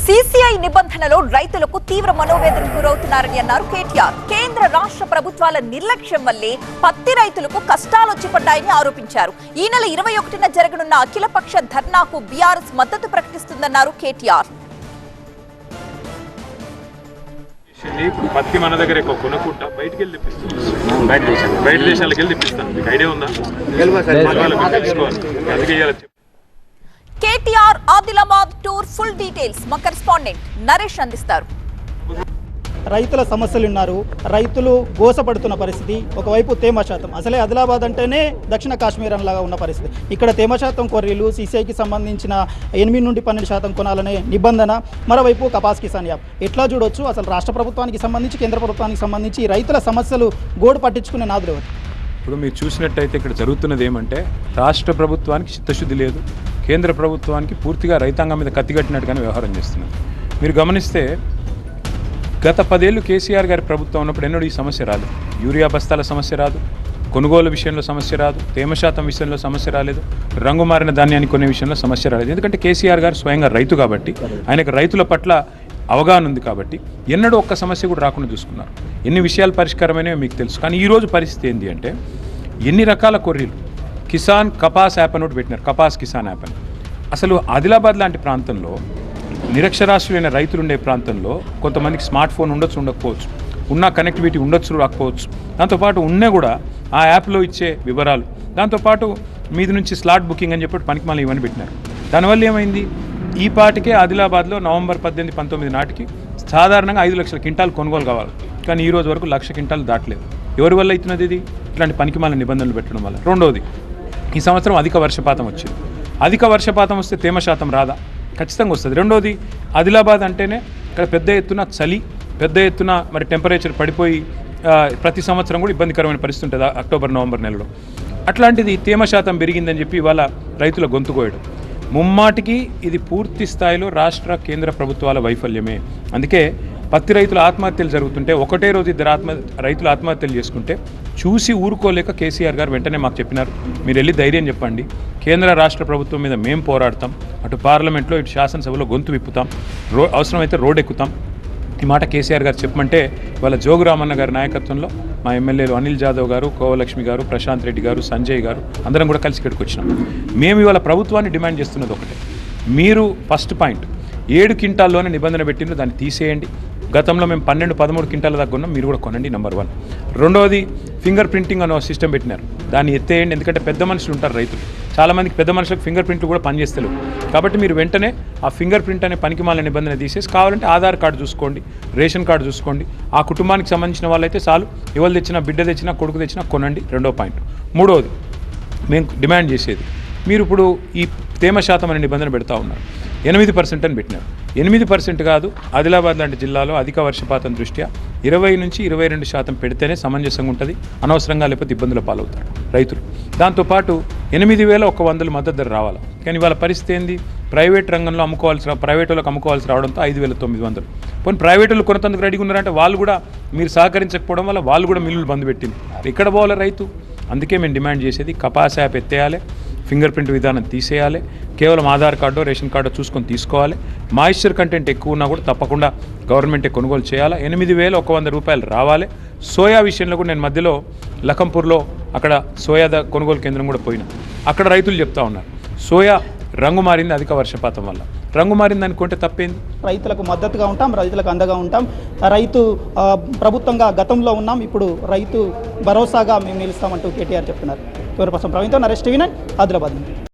CCI నిబంధనలో రైతులకు తీవ్ర మనోవేదన గురవుతున్నారని అన్నారు కేటీఆర్. కేంద్ర రాష్ట్ర ప్రభుత్వాల నిర్లక్ష్యం వల్లే పత్తి రైతులకు కష్టాలొచ్చి పడ్డాయని ఆరోపించారు. ఈ నెల ఇరవై ఒకటిన జరగనున్న అఖిలపక్ష ధర్నాకు బీఆర్ఎస్ మద్దతు ప్రకటిస్తుందన్నారు కేటీఆర్. ఇప్పుడు పత్తి మన దగ్గర ఎక్కువ కొనుక్కుంటా బయటికి వెళ్ళి తెప్పిస్తుంది. బయట దేశాలు బయట దేశాలకు వెళ్ళి తెప్పిస్తాను. మీకు ఐడియా ఉందా? అందుకే KTR Adilabad tour full details మా కరెస్పాండెంట్ నరేష్ అందిస్తారు. రైతుల సమస్యలు ఉన్నారు రైతులు గోసపడుతున్న పరిస్థితి ఒకవైపు తేమ శాతం. అసలే ఆదిలాబాద్ అంటేనే దక్షిణ కాశ్మీర్ లాగా ఉన్న పరిస్థితి. ఇక్కడ తేమ శాతం కొర్రీలు సీసీఐకి సంబంధించిన ఎనిమిది నుండి పన్నెండు శాతం కొనాలనే నిబంధన. మరోవైపు కపాస్ కిసాన్ యాప్ ఎట్లా చూడొచ్చు? అసలు రాష్ట్ర ప్రభుత్వానికి సంబంధించి కేంద్ర ప్రభుత్వానికి సంబంధించి రైతుల సమస్యలు గోడు పట్టించుకునే నాదులు ఎవరు? ఇప్పుడు మీరు చూసినట్టయితే ఇక్కడ జరుగుతున్నది ఏమంటే రాష్ట్ర ప్రభుత్వానికి చిత్తశుద్ధి లేదు. కేంద్ర ప్రభుత్వానికి పూర్తిగా రైతాంగం మీద కత్తిగట్టినట్టుగానే వ్యవహారం చేస్తున్నారు. మీరు గమనిస్తే గత పదేళ్ళు కేసీఆర్ గారి ప్రభుత్వం ఉన్నప్పుడు ఎన్నడూ ఈ సమస్య రాదు యూరియా బస్తాల సమస్య రాదు కొనుగోలు విషయంలో సమస్య రాదు తేమ శాతం విషయంలో సమస్య రాలేదు రంగు మారిన ధాన్యాన్ని కొనే విషయంలో సమస్య రాలేదు. ఎందుకంటే కేసీఆర్ గారు స్వయంగా రైతు కాబట్టి ఆయనకు రైతుల పట్ల అవగాహన ఉంది కాబట్టి ఎన్నడూ ఒక్క సమస్య కూడా రాకుండా చూసుకున్నారు. ఎన్ని విషయాలు పరిష్కారమైనవి మీకు తెలుసు. కానీ ఈరోజు పరిస్థితి ఏంటి అంటే ఎన్ని రకాల కొర్రీలు కిసాన్ కపాస్ యాప్ అని ఒకటి పెట్టినారు కపాస్ కిసాన్ యాప్ అని. అసలు ఆదిలాబాద్ లాంటి ప్రాంతంలో నిరక్షరాస్యులైన రైతులు ఉండే ప్రాంతంలో కొంతమందికి స్మార్ట్ ఫోన్ ఉండొచ్చు ఉండకపోవచ్చు. ఉన్న కనెక్టివిటీ ఉండొచ్చు రాకపోవచ్చు. దాంతోపాటు ఉన్నా కూడా ఆ యాప్లో ఇచ్చే వివరాలు. దాంతోపాటు మీది నుంచి స్లాట్ బుకింగ్ అని చెప్పి పనికి మళ్ళీ ఇవన్నీ పెట్టినారు. దానివల్ల ఏమైంది? ఈ పాటికే ఆదిలాబాద్లో నవంబర్ పద్దెనిమిది పంతొమ్మిది నాటికి సాధారణంగా ఐదు లక్షల క్వింటాలు కొనుగోలు కావాలి. కానీ ఈ రోజు వరకు లక్ష క్వింటాలు దాటలేదు. ఎవరి వల్ల అవుతున్నది ఇది? ఇట్లాంటి పనికిమాల నిబంధనలు పెట్టడం వల్ల. రెండవది ఈ సంవత్సరం అధిక వర్షపాతం వచ్చింది. అధిక వర్షపాతం వస్తే తేమ శాతం రాదా? ఖచ్చితంగా వస్తుంది. రెండోది ఆదిలాబాద్ అంటేనే ఇక్కడ పెద్ద ఎత్తున చలి పెద్ద ఎత్తున మరి టెంపరేచర్ పడిపోయి ప్రతి సంవత్సరం కూడా ఇబ్బందికరమైన పరిస్థితి ఉంటుంది అక్టోబర్ నవంబర్ నెలలో. అట్లాంటిది తేమ శాతం పెరిగిందని చెప్పి ఇవాళ రైతుల గొంతు కోయడం. ముమ్మాటికి ఇది పూర్తి స్థాయిలో రాష్ట్ర కేంద్ర ప్రభుత్వాల వైఫల్యమే. అందుకే పత్తి రైతుల ఆత్మహత్యలు జరుగుతుంటే ఒకటే రోజు ఇద్దరు ఆత్మ రైతులు ఆత్మహత్యలు చేసుకుంటే చూసి ఊరుకోలేక కేసీఆర్ గారు వెంటనే మాకు చెప్పినారు. మీరు వెళ్ళి ధైర్యం చెప్పండి. కేంద్ర రాష్ట్ర ప్రభుత్వం మీద మేం పోరాడతాం. అటు పార్లమెంట్లో ఇటు శాసనసభలో గొంతు విప్పుతాం. రో అవసరమైతే రోడ్ ఎక్కుతాం ఈ మాట కేసీఆర్ గారు చెప్పమంటే ఇవాళ జోగురామన్న గారి నాయకత్వంలో మా ఎమ్మెల్యేలు అనిల్ జాదవ్ గారు కోవలక్ష్మి గారు ప్రశాంత్ రెడ్డి గారు సంజయ్ గారు అందరం కూడా కలిసి ఇక్కడికి వచ్చినాం. మేము ఇవాళ ప్రభుత్వాన్ని డిమాండ్ చేస్తున్నది ఒకటే. మీరు ఫస్ట్ పాయింట్ ఏడు క్వింటాల్లోనే నిబంధన పెట్టిండ్రు దాన్ని తీసేయండి. గతంలో మేము పన్నెండు పదమూడు క్వింటాల దాకా ఉన్నాం మీరు కూడా కొనండి నెంబర్ వన్ రెండవది ఫింగర్ ప్రింటింగ్ అనే సిస్టమ్ పెట్టినారు. దాన్ని ఎత్తేయండి ఎందుకంటే పెద్ద మనుషులు ఉంటారు రైతులు. చాలామందికి పెద్ద మనుషులకు ఫింగర్ ప్రింట్లు కూడా పనిచేస్తలేవు. కాబట్టి మీరు వెంటనే ఆ ఫింగర్ ప్రింట్ అనే పనికిమాల నిబంధన తీసేసి కావాలంటే ఆధార్ కార్డు చూసుకోండి రేషన్ కార్డు చూసుకోండి. ఆ కుటుంబానికి సంబంధించిన వాళ్ళైతే చాలు ఎవరు తెచ్చినా బిడ్డ తెచ్చినా కొడుకు తెచ్చినా కొనండి రెండో పాయింట్. మూడవది మేము డిమాండ్ చేసేది మీరు ఇప్పుడు ఈ తేమ శాతం అనే నిబంధన పెడతా ఉన్నారు. ఎనిమిది పర్సెంట్ అని పెట్టినారు. ఎనిమిది పర్సెంట్ కాదు ఆదిలాబాద్ లాంటి జిల్లాలో అధిక వర్షపాతం దృష్ట్యా ఇరవై నుంచి ఇరవై రెండు శాతం పెడితేనే సమంజసంగా ఉంటుంది అనవసరంగా లేకపోతే ఇబ్బందుల పాలవుతారు రైతులు. దాంతోపాటు ఎనిమిది వేల ఒక వందల మద్దతు ధర రావాలి? కానీ వాళ్ళ పరిస్థితి ఏంది? ప్రైవేట్ రంగంలో అమ్ముకోవాల్సి ప్రైవేట్ వాళ్ళకి అమ్ముకోవాల్సి రావడంతో ఐదు వేల తొమ్మిది వందలు. పోనీ ప్రైవేట్ వాళ్ళు కొనతందుకు రెడీగా ఉన్నారంటే వాళ్ళు కూడా మీరు సహకరించకపోవడం వల్ల వాళ్ళు కూడా మిల్లులు బంద్ పెట్టింది ఎక్కడ పోవాలి రైతు? అందుకే మేము డిమాండ్ చేసేది కపాస్ యాప్ ఎత్తేయాలి ఫింగర్ ప్రింట్ విధానం తీసేయాలి. కేవలం ఆధార్ కార్డు రేషన్ కార్డు చూసుకొని తీసుకోవాలి. మాయిశ్చర్ కంటెంట్ ఎక్కువ ఉన్నా కూడా తప్పకుండా గవర్నమెంటే కొనుగోలు చేయాలి? ఎనిమిది వేల ఒక వంద రూపాయలు రావాలి. సోయా విషయంలో కూడా నేను మధ్యలో లఖంపూర్లో అక్కడ సోయా ద- కొనుగోలు కేంద్రం కూడా పోయినా. అక్కడ రైతులు చెప్తా ఉన్నారు. సోయా రంగు మారింది అధిక వర్షపాతం వల్ల. రంగు మారింది అనుకుంటే తప్పేంది? రైతులకు మద్దతుగా ఉంటాం రైతులకు అండగా ఉంటాం. రైతు ప్రభుత్వంగా గతంలో ఉన్నాం. ఇప్పుడు రైతు భరోసాగా మేము నిలుస్తామంటూ కేటీఆర్ చెప్తున్నారు. చివరి ప్రవీణ్తో నరేష్ టీవీ నైన్ ఆదిలాబాద్